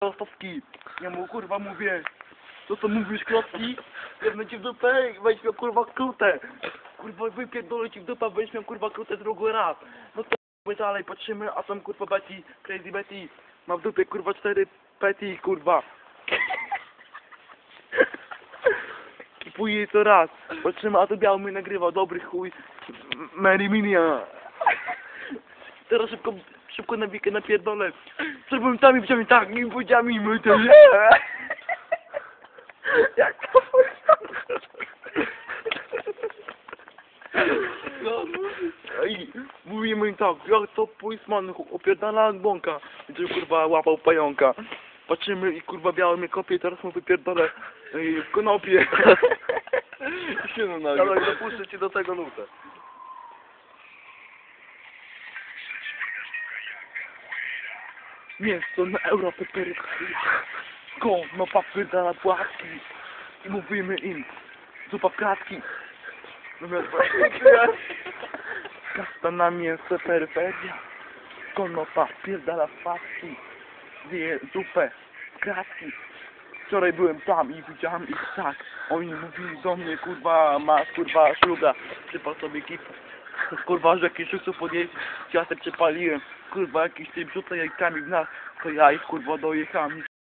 Rostowski. Ja mu kurwa mówię, co to mówisz klocki? Jebnę ci w dupę weź miał kurwa klutę. Kurwa wypierdolę ci w dupę, weź miał kurwa klutę drugi raz. No to my dalej patrzymy, a tam kurwa Betty, Crazy Betty, ma w dupie kurwa cztery Betty kurwa. Kipuję jej to raz. Patrzymy, a to biały mi nagrywa, dobry chuj. Mary Minia. Teraz szybko, szybko na wikę napierdolę. Z argumentami, wziąłem tak, i powiedziami my to nie. Jak to No, I mówimy im tak, jak to policeman opierdala bąka. I to kurwa łapał pająka. Patrzymy i kurwa biały mnie kopie, teraz mu wypierdolę y, konopie. się no nagle. Dawaj, dopuszczę ci do tego nutę. Mięso na Europę peryferyjach. Gówno papyda na płatki. I mówimy im, zupa w kratki. Zamiast Kasta na mięso peryferia. Konopa pierdala w płatki. Zje zupę kratki. Wczoraj byłem tam i widziałem ich tak. Oni mówili do mnie, kurwa, masz kurwa szluga. Przypał sobie kip. Kurwa, że jakiś szusów podjeść, ciastek przepaliłem. Kurwa, jakiś tym rzuca jajkami w nas. To ja ich kurwa dojechałem.